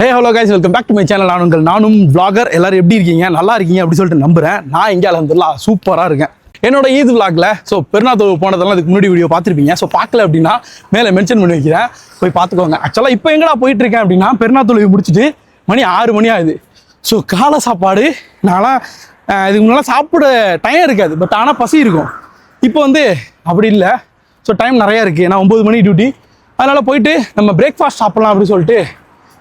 Hey hello guys welcome back to my channel நான் உங்கள் நானும் விளாகர் எல்லாரும் எப்படி இருக்கீங்க? நல்லா இருக்கீங்க அப்படி சொல்லிட்டு நம்புறேன். நான் எங்கே அலந்துல்லா சூப்பராக இருக்கேன். என்னோட ஈத் விளாகில் ஸோ பெருநாத்தோவு போனதெல்லாம் அதுக்கு முன்னாடி வீடியோ பார்த்துருப்பீங்க. ஸோ பார்க்கல அப்படின்னா மேலே மென்ஷன் பண்ணி வைக்கிறேன். போய் பார்த்துக்கோங்க. ஆக்சுவலாக இப்போ எங்கடா போயிட்டு இருக்கேன் அப்படின்னா பெருநாத்தோவு முடிச்சுட்டு மணி ஆறு மணி ஆகுது. ஸோ காலை சாப்பாடு நான்லாம் இதுக்கு முன்னெல்லாம் சாப்பிட டைம் இருக்காது. பட் ஆனால் பசி இருக்கும். இப்போ வந்து அப்படி இல்லை. ஸோ டைம் நிறையா இருக்குது ஏன்னா ஒம்பது மணி டியூட்டி அதனால் போயிட்டு நம்ம பிரேக்ஃபாஸ்ட் சாப்பிட்லாம் அப்படின்னு சொல்லிட்டு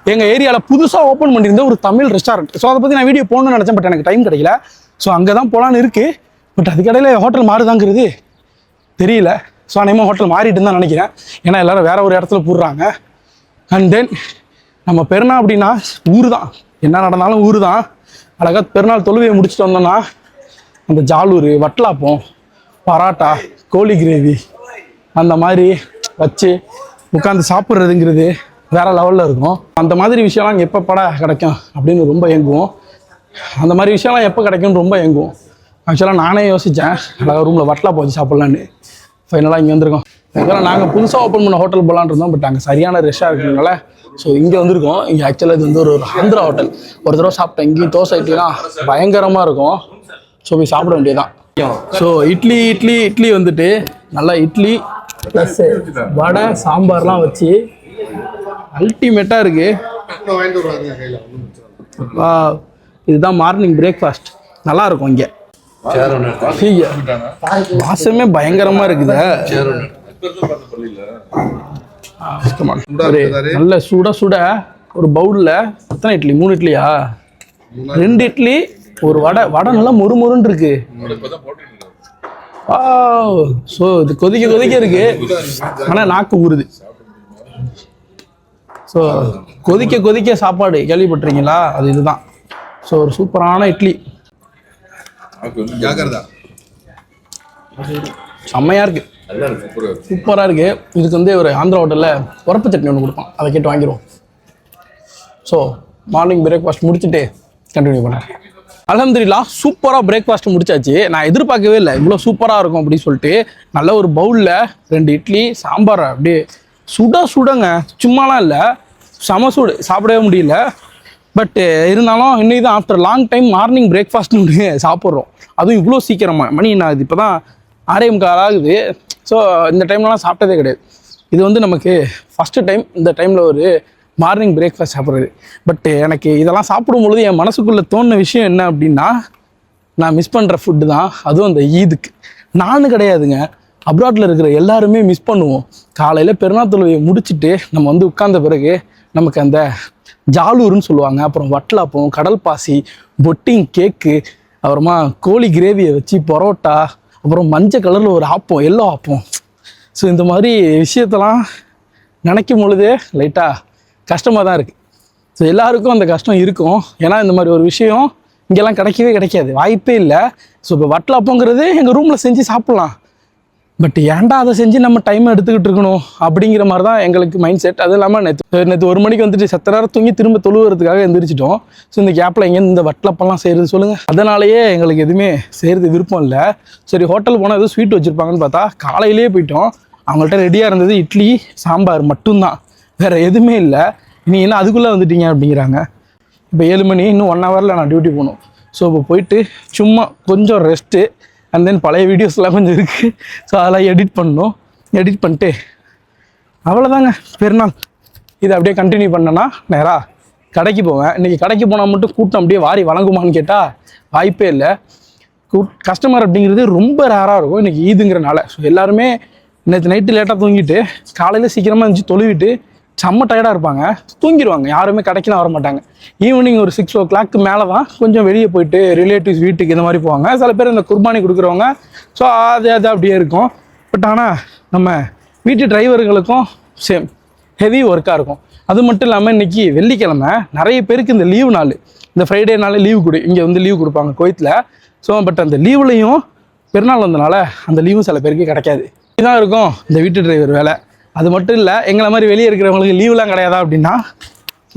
எங்கள் ஏரியாவில் புதுசாக ஓப்பன் பண்ணியிருந்த ஒரு தமிழ் ரெஸ்டாரண்ட் ஸோ அதை பற்றி நான் வீடியோ போகணும்னு நினச்சேன் பட் எனக்கு டைம் கிடைக்கல. ஸோ அங்கே தான் போகலான்னு இருக்குது பட் அதுக்கடையில் ஹோட்டல் மாறுதாங்கிறது தெரியல. ஸோ அநேகமாக ஹோட்டல் மாறிட்டு தான் நினைக்கிறேன். ஏன்னா எல்லோரும் வேறு ஒரு இடத்துல போடுறாங்க. அண்ட் தென் நம்ம பெருநா அப்படின்னா ஊர் தான் என்ன நடந்தாலும் ஊர் தான் அழகாக பெருநாள் தொழுவையை முடிச்சுட்டு வந்தோம்னா அந்த ஜாலூர் வட்டலாப்பம் பராட்டா கோழி கிரேவி அந்த மாதிரி வச்சு உட்காந்து சாப்பிட்றதுங்கிறது வேற லெவலில் இருக்கும் அந்த மாதிரி விஷயம்லாம் எப்போ பட கிடைக்கும் அப்படின்னு ரொம்ப ஏங்குவோம். அந்த மாதிரி விஷயம்லாம் எப்போ கிடைக்கும்னு ரொம்ப ஏங்குவோம். ஆக்சுவலாக நானே யோசித்தேன் அழகாக ரூமில் வட்டலாக போச்சு சாப்பிட்லான்னு. ஃபைனலாக இங்கே வந்திருக்கோம். ஆக்சுவலாக நாங்கள் புதுசாக ஓப்பன் பண்ண ஹோட்டல் போகலான் இருந்தோம் பட் அங்கே சரியான ரெஷ்ஷாக இருக்கிறதுனால ஸோ இங்கே வந்திருக்கோம். இங்கே ஆக்சுவலாக இது வந்து ஒரு ஆந்திரா ஹோட்டல் ஒரு தடவை சாப்பிட்டேன். இங்கேயும் தோசை இட்லிலாம் பயங்கரமாக இருக்கும். ஸோ போய் சாப்பிட வேண்டியதுதான். ஸோ இட்லி இட்லி இட்லி வந்துட்டு நல்லா இட்லி ப்ளஸ் வடை சாம்பார்லாம் வச்சு அல்டிமேட்டாக இருக்குது வா இதுதான் மார்னிங் பிரேக்ஃபாஸ்ட் நல்லா இருக்கும் இங்கே வாசமே பயங்கரமா இருக்குதே. நல்ல சுட சுட ஒரு பவுல்ல எத்தனை இட்லி? மூணு இட்லியா? ரெண்டு இட்லி ஒரு வடை. வடை நல்லா மொறு மொறுன்னு இருக்கு. ஸோ இது கொதிக்க கொதிக்க இருக்கு. ஆனா நாக்கு ஊறுது. ஸோ கொதிக்க கொதிக்க சாப்பாடு கேள்விப்பட்டிருக்கீங்களா? அது இதுதான். ஸோ ஒரு சூப்பரான இட்லி. ஜாக்கிரதா. செம்மையா இருக்கு. சூப்பரா இருக்கு. இதுக்கு வந்து ஒரு ஆந்திரா ஹோட்டல்ல உரப்பு சட்னி ஒன்று கொடுப்பான். அதை கேட்டு வாங்கிடுவோம் ஸோ மார்னிங் பிரேக்ஃபாஸ்ட் முடிச்சுட்டு கண்டினியூ பண்ணேன் அலமதுல்லா சூப்பராக பிரேக்ஃபாஸ்ட் முடிச்சாச்சு. நான் எதிர்பார்க்கவே இல்லை. இவ்வளோ சூப்பராக இருக்கும் அப்படின்னு சொல்லிட்டு நல்ல ஒரு பவுலில் ரெண்டு இட்லி சாம்பார் அப்படியே சுட சுடங்க. சும்மாலாம் இல்லை. செம சுடு. சாப்பிடவே முடியல. பட்டு இருந்தாலும் இன்னைக்கு தான் ஆஃப்டர் லாங் டைம் மார்னிங் பிரேக்ஃபாஸ்ட்னு ஒன்று சாப்பிட்றோம். அதுவும் இவ்வளோ சீக்கிரமாக மணி என்ன ஆகுது? இப்போ தான் ஆரே முக்கால் ஆகுது. ஸோ இந்த டைம்லலாம் சாப்பிட்டதே கிடையாது. இது வந்து நமக்கு ஃபஸ்ட்டு டைம் இந்த டைமில் ஒரு மார்னிங் பிரேக்ஃபாஸ்ட் சாப்பிட்றது. பட் எனக்கு இதெல்லாம் சாப்பிடும் பொழுது என் மனசுக்குள்ளே தோணுன விஷயம் என்ன அப்படின்னா நான் மிஸ் பண்ணுற ஃபுட்டு தான். அதுவும் அந்த ஈதுக்கு. நானும் கிடையாதுங்க. அப்ராட்டில் இருக்கிற எல்லாருமே மிஸ் பண்ணுவோம். காலையில் பெருநாத்தொழுவையை முடிச்சுட்டு நம்ம வந்து உட்கார்ந்த பிறகு நமக்கு அந்த ஜாலூர்னு சொல்லுவாங்க. அப்புறம் வட்டலாப்பம் கடல் பாசி பொட்டிங் கேக்கு அப்புறமா கோழி கிரேவியை வச்சு பரோட்டா அப்புறம் மஞ்சள் கலரில் ஒரு ஆப்பம் எல்லோ ஆப்பம். ஸோ இந்த மாதிரி விஷயத்தெல்லாம் நினைக்கும் பொழுதே லைட்டாக கஷ்டமாக தான் இருக்குது ஸோ எல்லாருக்கும் அந்த கஷ்டம் இருக்கும். ஏன்னா இந்த மாதிரி ஒரு விஷயம் இங்கெல்லாம் கிடைக்கவே கிடைக்காது. வாய்ப்பே இல்லை. ஸோ இப்போ வட்டலாப்பங்கிறது எங்கள் ரூமில் செஞ்சு சாப்பிட்லாம். பட் ஏன்டா அதை செஞ்சு நம்ம டைம் எடுத்துக்கிட்டு இருக்கணும்? அப்படிங்கிற மாதிரி தான் எங்களுக்கு மைண்ட் செட் அது இல்லாமல் நேற்று நேற்று ஒரு மணிக்கு வந்துட்டு செத்த நேரம் தூங்கி திரும்ப தொழுவுறதுக்காக எந்திரிச்சிட்டோம். ஸோ இந்த கேப்பில் எங்கேருந்து இந்த வட்டலப்பெல்லாம் செய்கிறது சொல்லுங்கள் அதனாலேயே எங்களுக்கு எதுவுமே செய்கிறது விருப்பம் இல்லை. சரி ஹோட்டல் போனால் எதுவும் ஸ்வீட் வச்சுருப்பாங்கன்னு பார்த்தா காலையிலேயே போயிட்டோம். அவங்கள்ட்ட ரெடியாக இருந்தது இட்லி சாம்பார் மட்டும்தான். வேறு எதுவுமே இல்லை. நீ என்ன அதுக்குள்ளே வந்துட்டீங்க அப்படிங்கிறாங்க. இப்போ ஏழு மணி இன்னும் ஒன் ஹவரில் நான் டியூட்டி போகணும். ஸோ இப்போ போயிட்டு சும்மா கொஞ்சம் ரெஸ்ட்டு அண்ட் தென் பழைய வீடியோஸ்லாம் கொஞ்சம் இருக்குது ஸோ அதெல்லாம் எடிட் பண்ணோம் எடிட் பண்ணிட்டு அவ்வளோதாங்க பெருநாள் இதை அப்படியே கண்டினியூ பண்ணேன்னா நேராக கடைக்கு போவேன். இன்றைக்கி கடைக்கு போனால் மட்டும் கூட்டம் அப்படியே வாரி வழங்குமான்னு கேட்டால் வாய்ப்பே இல்லை. கூட் கஸ்டமர் அப்படிங்கிறது ரொம்ப ரேராக இருக்கும். இன்றைக்கி ஈதுங்கிறனால. ஸோ எல்லாருமே நேற்று நைட்டு லேட்டாக தூங்கிட்டு காலையில் சீக்கிரமாக இருந்துச்சு தொழுவிட்டு செம்ம டயர்டாக இருப்பாங்க. தூங்கிடுவாங்க. யாருமே கடைக்கெலாம் வர மாட்டாங்க. ஈவினிங் ஒரு சிக்ஸ் ஓ கிளாக்கு மேலே தான் கொஞ்சம் வெளியே போயிட்டு ரிலேட்டிவ்ஸ் வீட்டுக்கு இந்த மாதிரி போவாங்க. சில பேர் இந்த குர்பானி கொடுக்குறவங்க. ஸோ அது அது அப்படியே இருக்கும். பட் ஆனால் நம்ம வீட்டு டிரைவர்களுக்கும் சேம் ஹெவி ஒர்க்காக இருக்கும். அது மட்டும் இல்லாமல் இன்னைக்கு வெள்ளிக்கிழமை நிறைய பேருக்கு இந்த லீவு நாள். இந்த ஃப்ரைடே நாளே லீவு கொடு. இங்கே வந்து லீவு கொடுப்பாங்க கோயத்தில் ஸோ பட் அந்த லீவுலையும் பெருநாள் வந்தனால அந்த லீவும் சில பேருக்கு கிடைக்காது. இதுதான் இருக்கும் இந்த வீட்டு டிரைவர் வேலை. அது மட்டும் இல்லை எங்களை மாதிரி வெளியே இருக்கிறவங்களுக்கு லீவ்லாம் கிடையாதா அப்படின்னா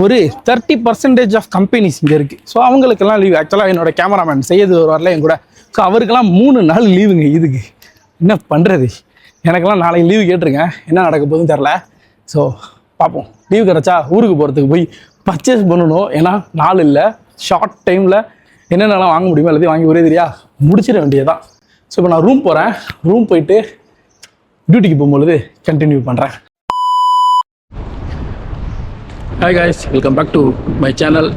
ஒரு தேர்ட்டி பர்சன்டேஜ் ஆஃப் கம்பெனிஸ் இங்கே இருக்குது ஸோ அவங்களுக்கெல்லாம் லீவ் ஆக்சுவலாக என்னோட கேமராமேன் செய்யது ஒரு வரல என் கூட. ஸோ அவருக்கெல்லாம் மூணு நாள் லீவுங்க இதுக்கு என்ன பண்ணுறது எனக்கெல்லாம் நாளைக்கு லீவு கேட்டிருக்கேன். என்ன நடக்க போகுதுன்னு தெரில ஸோ பார்ப்போம். லீவு கிடச்சா ஊருக்கு போகிறதுக்கு போய் பர்ச்சேஸ் பண்ணணும். ஏன்னா நாள் இல்லை. ஷார்ட் டைமில் என்னென்னலாம் வாங்க முடியுமோ எல்லாத்தையும் வாங்கி ஒரே தெரியா முடிச்சிட வேண்டியதான் ஸோ இப்போ நான் ரூம் போகிறேன் ரூம் போயிட்டு டியூட்டிக்கு போகும்பொழுது கண்டினியூ பண்ணுறேன் hi guys welcome back to my channel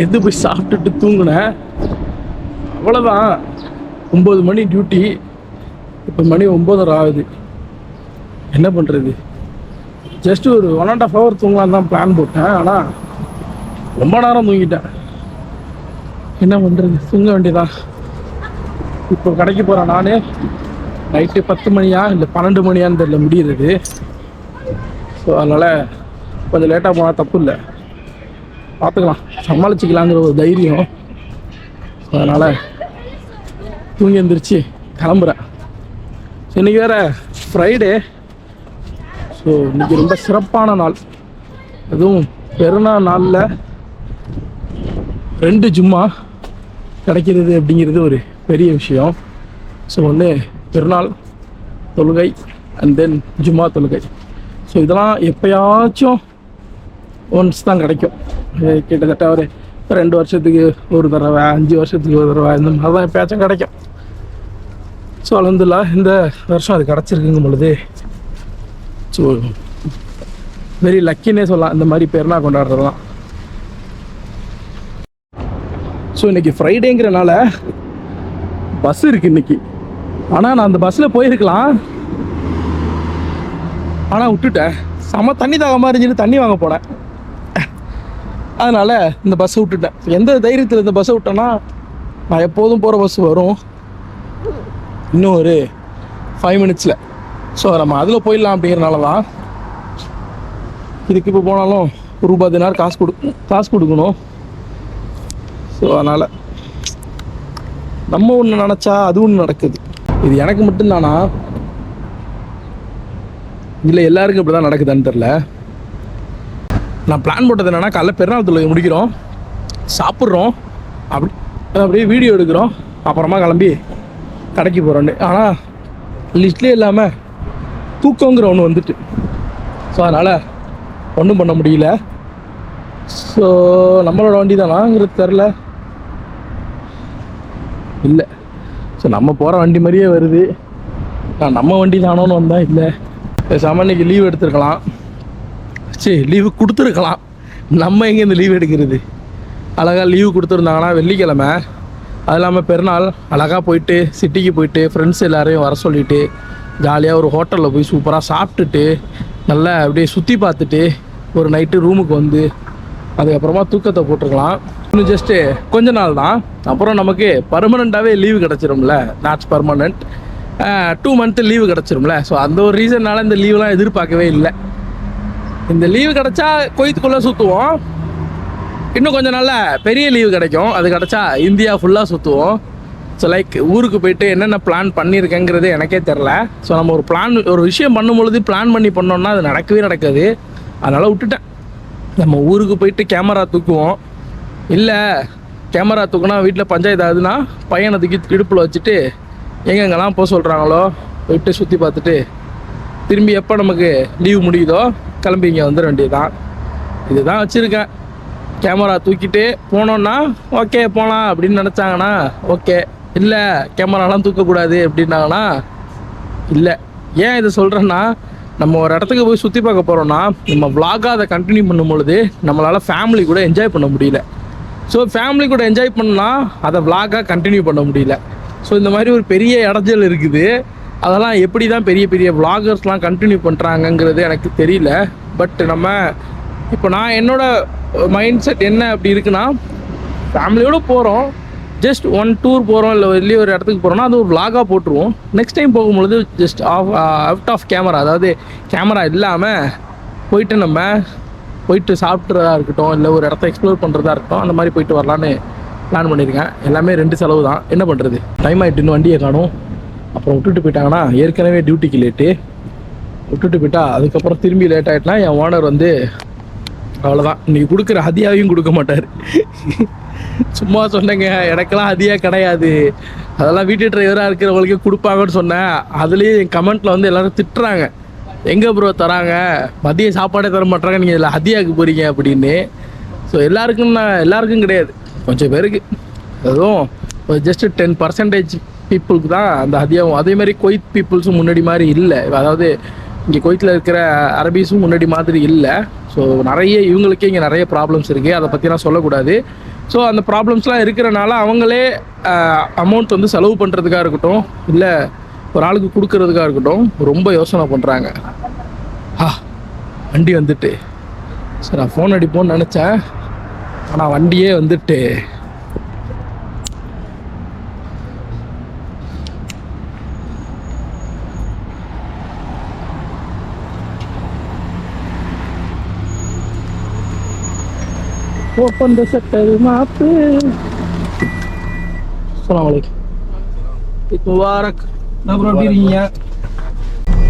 எது போய் சாப்பிட்டுட்டு தூங்கினேன் அவ்வளோதான் ஒம்பது மணி டியூட்டி இப்போ மணி ஒம்பதரை ஆகுது. என்ன பண்ணுறது ஜஸ்ட் ஒரு ஒன் அண்ட் ஆஃப் ஹவர் தூங்கலாம் தான் பிளான் போட்டேன். ஆனால் ரொம்ப நேரம் தூங்கிட்டேன். என்ன பண்ணுறது தூங்க வேண்டியதா இப்போ கடைக்கு போகிறேன் நான். நைட்டு பத்து மணியா இல்லை பன்னெண்டு மணியான்னு தெரியல முடியுது. ஸோ அதனால் கொஞ்சம் லேட்டாக போனால் தப்பு இல்லை. பார்த்துக்கலாம் சமாளிச்சிக்கலாங்கிற ஒரு தைரியம். ஸோ அதனால் தூங்கி எழுந்திரிச்சு கிளம்புறேன். ஸோ இன்றைக்கி வேறு ஃப்ரைடே ஸோ இன்றைக்கி ரொம்ப சிறப்பான நாள். அதுவும் பெருநாள் நாளில் ரெண்டு ஜும்மா கிடைக்கிறது அப்படிங்கிறது ஒரு பெரிய விஷயம். ஸோ ஒன்று பெருநாள் தொழுகை அண்ட் தென் ஜும்மா தொழுகை. ஸோ இதெல்லாம் எப்பயாச்சும் ஒன்ஸ் தான் கிடைக்கும். கிட்டத்தட்ட ஒரு ரெண்டு வருஷத்துக்கு ஒரு தடவை அஞ்சு வருஷத்துக்கு ஒரு தடவை இந்த மாதிரி தான் எப்பயாச்சும் கிடைக்கும். ஸோ அலந்துல்லா இந்த வருஷம் அது கிடச்சிருக்குங்கும் பொழுது ஸோ வெரி லக்கின்னே சொல்லலாம். இந்த மாதிரி பேர்னா கொண்டாடுறதுலாம். ஸோ இன்னைக்கு ஃப்ரைடேங்கிறனால பஸ் இருக்கு இன்னைக்கு. ஆனால் நான் அந்த பஸ்ஸில் போயிருக்கலாம். ஆனால் விட்டுட்டேன். செம தண்ணி தாகமாக இருந்துச்சுன்னு தண்ணி வாங்க போனேன். அதனால் இந்த பஸ்ஸை விட்டுட்டேன். எந்த தைரியத்தில் இந்த பஸ்ஸை விட்டேன்னா நான் எப்போதும் போகிற பஸ் வரும். இன்னும் ஒரு ஃபைவ் மினிட்ஸில் ஸோ நம்ம அதில் போயிடலாம் அப்படிங்கிறனால தான் இதுக்கு இப்போ போனாலும் ஒரு பத்து தினார் காசு கொடு காசு கொடுக்கணும். ஸோ அதனால் நம்ம ஒன்று நினச்சா அது ஒன்று நடக்குது. இது எனக்கு மட்டும்தானா? இல்லை எல்லாருக்கும் இப்படி தான் நடக்குதான்னு தெரில நான் பிளான் போட்டது என்னென்னா காலைல பெருநாள் தொழுகை முடிக்கிறோம். சாப்பிட்றோம். அப்படி அப்படியே வீடியோ எடுக்கிறோம். அப்புறமா கிளம்பி கடைக்கு போகிறோன்னு ஆனால் லிஸ்ட்லேயே இல்லாமல் தூக்கங்கிற ஒன்று வந்துட்டு. ஸோ அதனால் ஒன்றும் பண்ண முடியல. ஸோ நம்மளோட வண்டி தானாங்கிறது தெரில இல்லை ஸோ நம்ம போகிற வண்டி மாதிரியே வருது. நான் நம்ம வண்டி தானோன்னு வந்தால் இல்லை. பேசாமல் இன்றைக்கி லீவ் எடுத்துருக்கலாம். சரி லீவு கொடுத்துருக்கலாம். நம்ம எங்கேருந்து லீவ் எடுக்கிறது? அழகாக லீவு கொடுத்துருந்தாங்கன்னா வெள்ளிக்கிழமை. அது இல்லாமல் பெருநாள் அழகாக போயிட்டு சிட்டிக்கு போயிட்டு ஃப்ரெண்ட்ஸ் எல்லாரையும் வர சொல்லிவிட்டு ஜாலியாக ஒரு ஹோட்டலில் போய் சூப்பராக சாப்பிட்டுட்டு நல்லா அப்படியே சுற்றி பார்த்துட்டு ஒரு நைட்டு ரூமுக்கு வந்து அதுக்கப்புறமா தூக்கத்தை போட்டுருக்கலாம். இன்னும் ஜஸ்ட்டு கொஞ்ச நாள் தான். அப்புறம் நமக்கு பர்மனெண்ட்டாகவே லீவு கிடச்சிரும்ல நாட்ஸ் பர்மனெண்ட் டூ மந்த்து லீவு கிடச்சிரும்ல. ஸோ அந்த ஒரு ரீசன்னால இந்த லீவ்லாம் எதிர்பார்க்கவே இல்லை. இந்த லீவு கிடச்சா கொய்த்துக்குள்ளே சுற்றுவோம் இன்னும் கொஞ்சம் நாளில் பெரிய லீவு கிடைக்கும். அது கிடைச்சா இந்தியா ஃபுல்லாக சுற்றுவோம் ஸோ லைக் ஊருக்கு போயிட்டு என்னென்ன பிளான் பண்ணியிருக்கேங்கிறது எனக்கே தெரில. ஸோ நம்ம ஒரு பிளான் ஒரு விஷயம் பண்ணும்பொழுது பிளான் பண்ணி பண்ணோம்னா அது நடக்கவே நடக்காது. அதனால் விட்டுட்டேன். நம்ம ஊருக்கு போயிட்டு கேமரா தூக்குவோம். இல்லை கேமரா தூக்குனா வீட்டில் பஞ்சாயத்து ஆகுதுன்னா பையனை தூக்கி இடுப்பில் வச்சுட்டு எங்கெங்கெல்லாம் போக சொல்கிறாங்களோ போயிட்டு சுற்றி பார்த்துட்டு திரும்பி எப்போ நமக்கு லீவு முடியுதோ கிளம்பி இங்கே வந்துட வேண்டியதுதான். இதுதான் வச்சுருக்கேன். கேமரா தூக்கிட்டு போனோன்னா ஓகே போகலாம் அப்படின்னு நினச்சாங்கன்னா ஓகே. இல்லை கேமராலாம் தூக்கக்கூடாது அப்படின்னாங்கன்னா இல்லை. ஏன் இதை சொல்கிறேன்னா நம்ம ஒரு இடத்துக்கு போய் சுற்றி பார்க்க போகிறோன்னா நம்ம vlog-ஆ அதை கண்டினியூ பண்ணும் பொழுது நம்மளால் ஃபேமிலி கூட என்ஜாய் பண்ண முடியல. ஸோ ஃபேமிலி கூட என்ஜாய் பண்ணால் அதை vlog-ஆ கண்டினியூ பண்ண முடியல. ஸோ இந்த மாதிரி ஒரு பெரிய இடைஞ்சல் இருக்குது. அதெல்லாம் எப்படி தான் பெரிய பெரிய vloggers-லாம் கண்டினியூ பண்ணுறாங்கங்கிறது எனக்கு தெரியல. பட் நம்ம இப்போ நான் என்னோடய மைண்ட் செட் என்ன அப்படி இருக்குன்னா ஃபேமிலியோடு போகிறோம் ஜஸ்ட் ஒன் டூர் போகிறோம் இல்லை வெளியே ஒரு இடத்துக்கு போகிறோம்னா அது ஒரு vlog-ஆ போட்டுருவோம். நெக்ஸ்ட் டைம் போகும்பொழுது just off out of camera அதாவது கேமரா இல்லாமல் போயிட்டு நம்ம போயிட்டு சாப்பிட்றதா இருக்கட்டும் இல்லை ஒரு இடத்த எக்ஸ்ப்ளோர் பண்ணுறதா இருக்கட்டும் அந்த மாதிரி போயிட்டு வரலான்னு பிளான் பண்ணியிருக்கேன் எல்லாமே ரெண்டு செலவு தான். என்ன பண்ணுறது டைம் ஆகிட்டு இன்னும் வண்டியை காணும். அப்புறம் விட்டுட்டு போயிட்டாங்கன்னா ஏற்கனவே டியூட்டிக்கு லேட்டு விட்டுட்டு போயிட்டா அதுக்கப்புறம் திரும்பி லேட் ஆகிட்டுனா என் ஓனர் வந்து அவ்வளோதான் இன்றைக்கி கொடுக்குற ஹதியாவையும் கொடுக்க மாட்டார். சும்மா சொன்னேங்க எனக்கெல்லாம் ஹதியா கிடையாது. அதெல்லாம் வீட்டு டிரைவராக இருக்கிறவங்களுக்கே கொடுப்பாங்கன்னு சொன்னேன். அதுலேயும் என் கமெண்ட்டில் வந்து எல்லாரும் திட்டுறாங்க. எங்கே ப்ரோ தராங்க? மதிய சாப்பாடே தர மாட்டாங்க நீங்கள் இதில் ஹதியாக்கு போகிறீங்க அப்படின்னு. ஸோ எல்லாருக்கும் நான் எல்லாருக்கும் கிடையாது. கொஞ்சம் பேருக்கு. அதுவும் ஜஸ்ட் டென் பர்சன்டேஜ் பீப்புளுக்கு தான் அந்த ஹதியாவும் அதே மாதிரி கொய்த் பீப்புள்ஸும் முன்னாடி மாதிரி இல்லை. அதாவது இங்கே கொய்த்தில் இருக்கிற அரபீஸும் முன்னாடி மாதிரி இல்லை. ஸோ நிறைய இவங்களுக்கே இங்கே நிறைய ப்ராப்ளம்ஸ் இருக்குது அதை பற்றிலாம் சொல்லக்கூடாது. ஸோ அந்த ப்ராப்ளம்ஸ்லாம் இருக்கிறனால அவங்களே அமௌண்ட் வந்து செலவு பண்ணுறதுக்காக இருக்கட்டும் இல்லை ஒரு ஆளுக்கு கொடுக்கறதுக்காக இருக்கட்டும் ரொம்ப யோசனை பண்ணுறாங்க ஆ வண்டி வந்துட்டு. சரி நான் ஃபோன் அடிப்போன்னு நினச்சேன். ஆனால் வண்டியே வந்துட்டு. ஓப்பன் த செட்டர் மாப்பு அஸ்ஸலாமு அலைக்கும். இத் முபாரக் நான் ப்ரோ எப்படி இருக்கீங்க?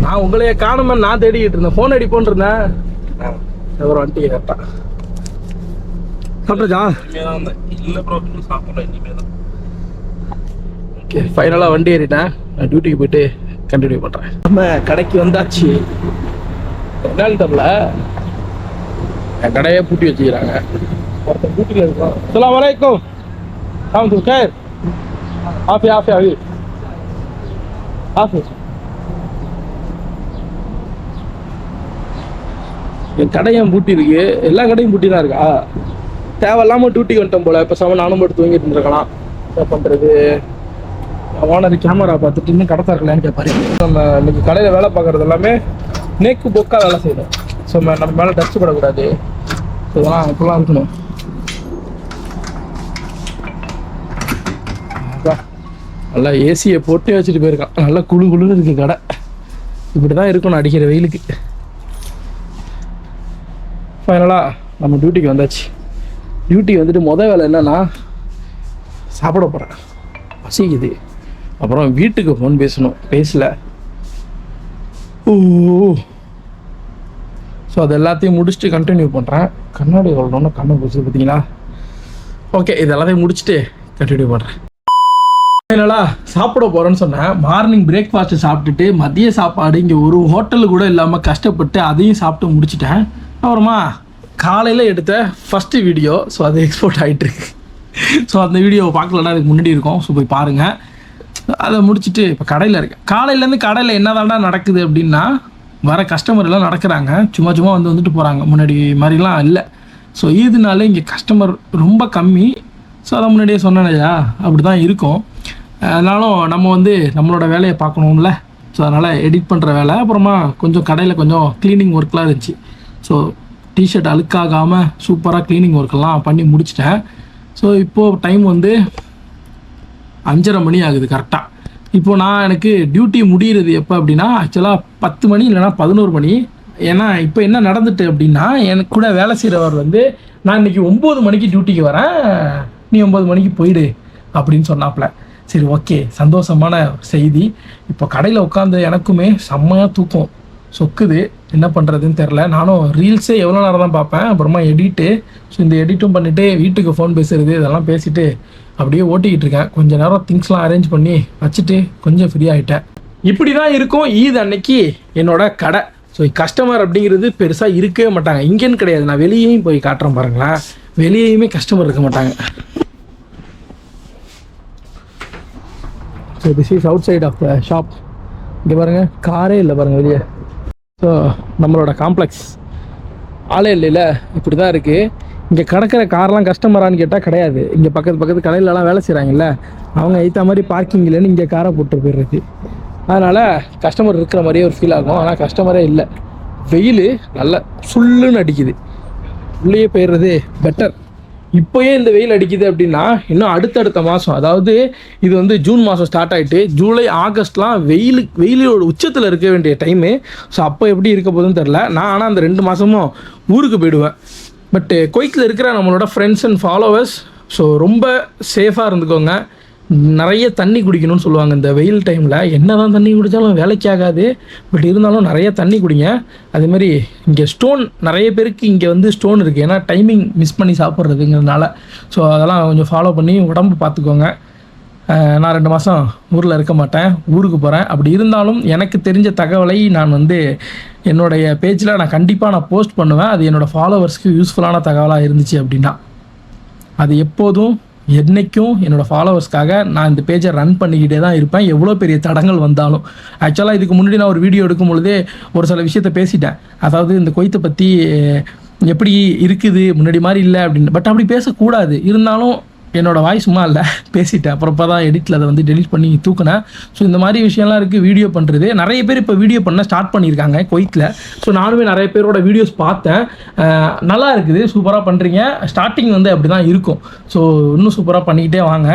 நான் உங்களைய காணுமே நான் தேடிக்கிட்டு இருந்தேன். ஃபோன் அடிப்போன்னு இருந்தேன். அப்புறம் வந்துட்டீங்க கரெக்டாக சாப்பிட்டாச்சா? இல்ல ப்ரோ சாப்பிடல இனிமே தான் ஓகே ஃபைனலாக வண்டி ஏறிட்டேன். நான் டியூட்டிக்கு போயிட்டு கண்டினியூ பண்ணுறேன் நம்ம கடைக்கு வந்தாச்சு. என்னன்னு தெரில என் கடையே பூட்டி வச்சுக்கிறாங்க. அஸ்ஸலாமு அலைக்கும் சாமத்து கேர் ஆஃபி ஆஃபி ஆஃபி ஆஃபி என் கடை ஏன் பூட்டி இருக்கு எல்லா கடையும் பூட்டி தான் இருக்கா தேவையில்லாம டியூட்டி வந்துட்டோம் போல. இப்போ சம நானும் போட்டு தூங்கிட்டு இருந்திருக்கலாம். என்ன பண்ணுறது ஓனர் கேமரா பார்த்துட்டு இன்னும் கடை திறக்கலான்னு கேட்பாரு நம்ம இன்னைக்கு கடையில் வேலை பார்க்குறது எல்லாமே நேக்கு பொக்கா வேலை செய்யணும். ஸோ நம்ம மேலே டஸ்ட் படக்கூடாது. ஸோ இதெல்லாம் இப்படிலாம் இருக்கணும் அப்பா, நல்லா ஏசியை போட்டே வச்சுட்டு போயிருக்கான். நல்லா குளு குளுன்னு இருக்கு கடை. இப்படி தான் இருக்கணும் அடிக்கிற வெயிலுக்கு. ஃபைனலாக நம்ம டியூட்டிக்கு வந்தாச்சு. டியூட்டி வந்துட்டு மொதல் வேலை என்னென்னா சாப்பிட போகிறேன் பசிக்குது. அப்புறம் வீட்டுக்கு ஃபோன் பேசணும். பேசல. ஓ. ஸோ அது எல்லாத்தையும் முடிச்சுட்டு கண்டினியூ பண்ணுறேன் கண்ணாடி வரணும்னு கண்ணை பிடிச்சது பார்த்தீங்களா ஓகே இது எல்லாத்தையும் முடிச்சுட்டு கண்டினியூ பண்ணுறேன் ஃபைனலாக சாப்பிட போகிறேன்னு சொன்னேன். மார்னிங் பிரேக்ஃபாஸ்ட்டு சாப்பிட்டுட்டு மதிய சாப்பாடு இங்கே ஒரு ஹோட்டல் கூட இல்லாமல் கஷ்டப்பட்டு அதையும் சாப்பிட்டு முடிச்சிட்டேன். அப்புறமா காலையில் எடுத்த ஃபஸ்ட்டு வீடியோ ஸோ அது எக்ஸ்போர்ட் ஆகிட்டு இருக்கு. ஸோ அந்த வீடியோவை பார்க்கலன்னா அதுக்கு முன்னாடி இருக்கும். ஸோ போய் பாருங்கள் அதை முடிச்சுட்டு இப்போ கடையில் இருக்கேன். காலையிலேருந்து கடையில் என்ன நடக்குது அப்படின்னா வர கஸ்டமர் எல்லாம் நடக்கிறாங்க. சும்மா சும்மா வந்து வந்துட்டு போகிறாங்க முன்னாடி மாதிரிலாம் இல்லை. ஸோ ஈதுனால இங்கே கஸ்டமர் ரொம்ப கம்மி. ஸோ அதை முன்னாடியே சொன்னேனையா அப்படி தான் இருக்கும். அதனாலும் நம்ம வந்து நம்மளோட வேலையை பார்க்கணும்ல. ஸோ அதனால் எடிட் பண்ணுற வேலை. அப்புறமா கொஞ்சம் கடையில் கொஞ்சம் க்ளீனிங் ஒர்க்லாம் இருந்துச்சு. ஸோ டிஷர்ட் அழுக்காகாமல் சூப்பராக க்ளீனிங் ஒர்க்கெல்லாம் பண்ணி முடிச்சிட்டேன். ஸோ இப்போது டைம் வந்து அஞ்சரை மணி ஆகுது கரெக்டாக இப்போது நான் எனக்கு டியூட்டி முடிகிறது எப்போ அப்படின்னா ஆக்சுவலாக பத்து மணி இல்லைன்னா பதினோரு மணி. ஏன்னா இப்போ என்ன நடந்துட்டு அப்படின்னா எனக்கு கூட வேலை செய்கிறவர் வந்து நான் இன்னைக்கு ஒம்பது மணிக்கு டியூட்டிக்கு வரேன். நீ ஒம்பது மணிக்கு போயிடு. அப்படின்னு சொன்னாப்புல சரி ஓகே. சந்தோஷமான செய்தி. இப்போ கடையில் உட்காந்து எனக்குமே செம்மையாக தூக்கம். சொக்குது. என்ன பண்ணுறதுன்னு தெரில நானும் ரீல்ஸே எவ்வளோ நேரம் தான் பார்ப்பேன். அப்புறமா எடிட்டு ஸோ இந்த எடிட்டும் பண்ணிவிட்டு வீட்டுக்கு ஃபோன் பேசுகிறது இதெல்லாம் பேசிவிட்டு அப்படியே ஓட்டிக்கிட்டு இருக்கேன். கொஞ்ச நேரம் திங்ஸ்லாம் அரேஞ்ச் பண்ணி வச்சுட்டு கொஞ்சம் ஃப்ரீ ஆகிட்டேன் இப்படி தான் இருக்கும் ஈத் அன்னைக்கு என்னோட கடை. ஸோ கஸ்டமர் அப்படிங்கிறது பெருசாக இருக்கவே மாட்டாங்க. இங்கேன்னு கிடையாது. நான் வெளியேயும் போய் காட்டுறேன் பாருங்களேன். வெளியேயுமே கஸ்டமர் இருக்க மாட்டாங்க. So this is outside of the shop இங்கே பாருங்கள் காரே இல்லை பாருங்கள் வெளியே. ஸோ நம்மளோட காம்ப்ளெக்ஸ் ஆளே இல்லைல்ல இப்படி தான் இருக்குது இங்கே கிடக்கிற கார்லாம் கஸ்டமரான்னு கேட்டால் கிடையாது. இங்கே பக்கத்து பக்கத்து கடையிலலாம் வேலை செய்கிறாங்கல்ல அவங்க ஐத்த மாதிரி பார்க்கிங் இல்லைன்னு இங்கே காரை போட்டு போயிடுறது. அதனால் கஸ்டமர் இருக்கிற மாதிரியே ஒரு ஃபீல் ஆகும். ஆனால் கஸ்டமரே இல்லை. வெயில் நல்லா சுல்லுன்னு அடிக்குது. உள்ளேயே போயிடுறது பெட்டர் இப்போயே இந்த வெயில் அடிக்குது அப்படின்னா இன்னும் அடுத்தடுத்த மாதம் அதாவது இது வந்து ஜூன் மாதம் ஸ்டார்ட் ஆகிட்டு ஜூலை ஆகஸ்ட்லாம் வெயில் வெயிலோட உச்சத்தில் இருக்க வேண்டிய டைமு ஸோ அப்போ எப்படி இருக்க போகுதுன்னு தெரில நான் ஆனால் அந்த ரெண்டு மாதமும் ஊருக்கு போயிடுவேன். பட்டு குவைத்தில் இருக்கிற நம்மளோட ஃப்ரெண்ட்ஸ் அண்ட் ஃபாலோவர்ஸ் ஸோ ரொம்ப சேஃபாக இருந்துக்கோங்க. நிறைய தண்ணி குடிக்கணும்னு சொல்லுவாங்க. இந்த வெயில் டைமில் என்ன தான் தண்ணி குடித்தாலும் வேலைக்கு ஆகாது பட் இருந்தாலும் நிறைய தண்ணி குடிங்க. அதே மாதிரி இங்கே ஸ்டோன் நிறைய பேருக்கு இங்கே வந்து ஸ்டோன் இருக்குது ஏன்னா டைமிங் மிஸ் பண்ணி சாப்பிட்றதுங்கிறதுனால. ஸோ அதெல்லாம் கொஞ்சம் ஃபாலோ பண்ணி உடம்பு பார்த்துக்கோங்க. நான் ரெண்டு மாதம் ஊரில் இருக்க மாட்டேன். ஊருக்கு போகிறேன் அப்படி இருந்தாலும் எனக்கு தெரிஞ்ச தகவலை நான் வந்து என்னுடைய பேஜில் நான் கண்டிப்பாக நான் போஸ்ட் பண்ணுவேன். அது என்னோடய ஃபாலோவர்ஸ்க்கு யூஸ்ஃபுல்லான தகவலாக இருந்துச்சு அப்படின்னா. அது எப்போதும் என்னைக்கும் என்னோடய ஃபாலோவர்ஸ்க்காக நான் இந்த பேஜை ரன் பண்ணிக்கிட்டே தான் இருப்பேன். எவ்வளோ பெரிய தடங்கள் வந்தாலும். ஆக்சுவலாக இதுக்கு முன்னாடி நான் ஒரு வீடியோ எடுக்கும் பொழுதே ஒரு சில விஷயத்த பேசிட்டேன். அதாவது இந்த கொய்த்தை பற்றி எப்படி இருக்குது முன்னாடி மாதிரி இல்லை அப்படின்னு. பட் அப்படி பேசக்கூடாது. இருந்தாலும் என்னோட வாய்ஸ் சும்மா இல்லை. பேசிட்டேன். அப்புறம் தான் எடிட்டில் அதை வந்து டெலிட் பண்ணி தூக்குனேன். ஸோ இந்த மாதிரி விஷயம்லாம் இருக்குது வீடியோ பண்ணுறது நிறைய பேர் இப்போ வீடியோ பண்ண ஸ்டார்ட் பண்ணியிருக்காங்க கொய்த்தில் ஸோ நானுமே நிறைய பேரோட வீடியோஸ் பார்த்தேன். நல்லா இருக்குது. சூப்பராக பண்ணுறீங்க ஸ்டார்டிங் வந்து அப்படி தான் இருக்கும். ஸோ இன்னும் சூப்பராக பண்ணிக்கிட்டே வாங்க.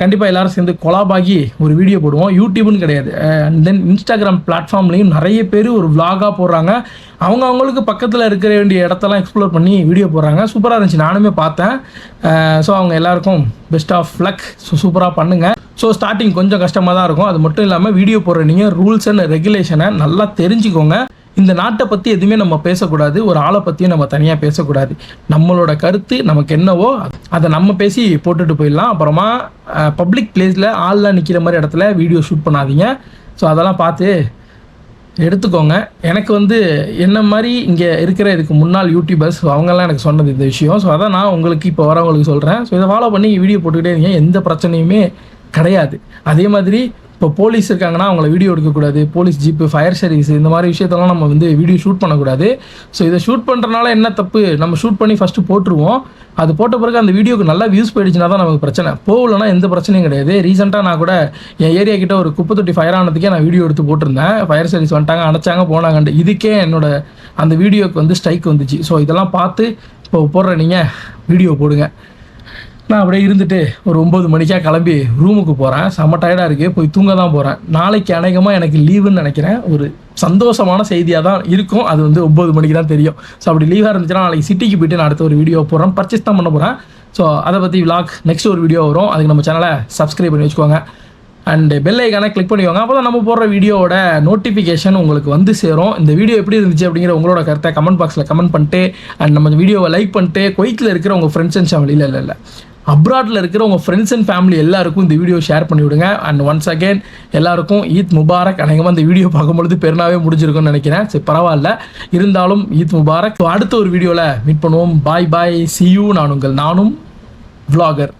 கண்டிப்பாக எல்லாரும் சேர்ந்து கொலாபாகி ஒரு வீடியோ போடுவோம். யூடியூப்னு கிடையாது. அண்ட் தென் இன்ஸ்டாகிராம் பிளாட்ஃபார்ம்லேயும் நிறைய பேர் ஒரு vlog-ஆ போடுறாங்க. அவங்க அவங்களுக்கு பக்கத்தில் இருக்கிற வேண்டிய இடத்தெல்லாம் எக்ஸ்ப்ளோர் பண்ணி வீடியோ போடுறாங்க. சூப்பராக இருந்துச்சு. நானுமே பார்த்தேன். ஸோ அவங்க எல்லாருக்கும் பெஸ்ட் ஆஃப் லக் ஸோ சூப்பராக பண்ணுங்கள் ஸோ ஸ்டார்டிங் கொஞ்சம் கஷ்டமாக தான் இருக்கும். அது மட்டும் இல்லாமல் வீடியோ போடுற நீங்கள் ரூல்ஸ் அண்ட் ரெகுலேஷனை நல்லா தெரிஞ்சுக்கோங்க. இந்த நாட்டை பற்றி எதுவுமே நம்ம பேசக்கூடாது ஒரு ஆளை பற்றியும் நம்ம தனியாக பேசக்கூடாது. நம்மளோட கருத்து நமக்கு என்னவோ அதை நம்ம பேசி போட்டுட்டு போயிடலாம். அப்புறமா பப்ளிக் பிளேஸில் ஆள்லாம் நிற்கிற மாதிரி இடத்துல வீடியோ ஷூட் பண்ணாதீங்க. ஸோ அதெல்லாம் பார்த்து எடுத்துக்கோங்க. எனக்கு வந்து என்ன மாதிரி இங்கே இருக்கிற இதுக்கு முன்னாள் யூடியூபர்ஸ் அவங்கெல்லாம் எனக்கு சொன்னது இந்த விஷயம். ஸோ அதான் நான் உங்களுக்கு இப்போ வரவங்களுக்கு சொல்கிறேன் ஸோ இதை ஃபாலோ பண்ணி வீடியோ போட்டுக்கிட்டே இருங்க. எந்த பிரச்சனையுமே கிடையாது. அதே மாதிரி இப்போ போலீஸ் இருக்காங்கன்னா அவங்கள வீடியோ எடுக்கக்கூடாது போலீஸ் ஜீப்பு ஃபயர் சர்வீஸ் இந்த மாதிரி விஷயத்தெல்லாம் நம்ம வந்து வீடியோ ஷூட் பண்ணக்கூடாது. ஸோ இதை ஷூட் பண்ணுறனால என்ன தப்பு? நம்ம ஷூட் பண்ணி ஃபஸ்ட்டு போட்டுருவோம். அது போட்ட பிறகு அந்த வீடியோக்கு நல்லா வியூஸ் போயிடுச்சுன்னா தான் நமக்கு பிரச்சனை. போகலன்னா எந்த பிரச்சனையும் கிடையாது. ரீசெண்டாக நான் கூட என் ஏரியா கிட்ட ஒரு குப்பை தொட்டி ஃபயர் ஆனதுக்கே நான் வீடியோ எடுத்து போட்டிருந்தேன். ஃபயர் சர்வீஸ் வந்துட்டாங்க அணைச்சாங்க போனாங்கன்ட்டு. இதுக்கே என்னோட அந்த வீடியோக்கு வந்து ஸ்ட்ரைக் வந்துச்சு. ஸோ இதெல்லாம் பார்த்து இப்போ போடுற நீங்கள் வீடியோ போடுங்க. நான் அப்படியே இருந்துட்டு ஒரு ஒம்பது மணிக்காக கிளம்பி ரூமுக்கு போகிறேன் செம்ம டயர்டாக இருக்குது போய் தூங்க தான் போகிறேன் நாளைக்கு அநேகமாக எனக்கு லீவுன்னு நினைக்கிறேன். ஒரு சந்தோஷமான செய்தியாக தான் இருக்கும். அது வந்து ஒம்பது மணிக்கு தான் தெரியும். ஸோ அப்படி லீவாக இருந்துச்சுன்னா நாளைக்கு சிட்டிக்கு போயிட்டு நான் அடுத்த ஒரு வீடியோ போடுறேன். பர்ச்சேஸ் தான் பண்ண போகிறேன் ஸோ அதை பற்றி விளாக் நெக்ஸ்ட் ஒரு வீடியோ வரும். அதுக்கு நம்ம சேனலை சப்ஸ்கிரைப் பண்ணி வச்சுக்கோங்க. அண்ட் பெல் ஐக்கானை கிளிக் பண்ணிக்கோங்க. அப்போ தான் நம்ம போடுற வீடியோவோட நோட்டிஃபிகேஷன் உங்களுக்கு வந்து சேரும். இந்த வீடியோ எப்படி இருந்துச்சு அப்படிங்கிற உங்களோட கருத்தை கமெண்ட் பாக்ஸில் கமெண்ட் பண்ணிட்டு அண்ட் நம்ம வீடியோவை லைக் பண்ணிட்டு குவைத்தில் இருக்கிற உங்கள் ஃப்ரெண்ட்ஸ் அண்ட் ஃபேமிலியில் இல்லை இல்லை. அப்ராடில் அப்ராட்டில் இருக்கிற உங்கள் ஃப்ரெண்ட்ஸ் அண்ட் ஃபேமிலி எல்லாருக்கும் இந்த வீடியோ ஷேர் பண்ணி விடுங்க அண்ட் ஒன்ஸ் அகேன் எல்லாருக்கும் ஈத் முபாரக் அநேகமாக இந்த வீடியோ பார்க்கும்பொழுது பெருனாவே முடிஞ்சிருக்கும்னு நினைக்கிறேன். சரி பரவாயில்ல. இருந்தாலும் ஈத் முபாரக். அடுத்த ஒரு வீடியோவில் மீட் பண்ணுவோம். பாய் பாய் சி யூ நான் உங்கள் நானும் vlogger.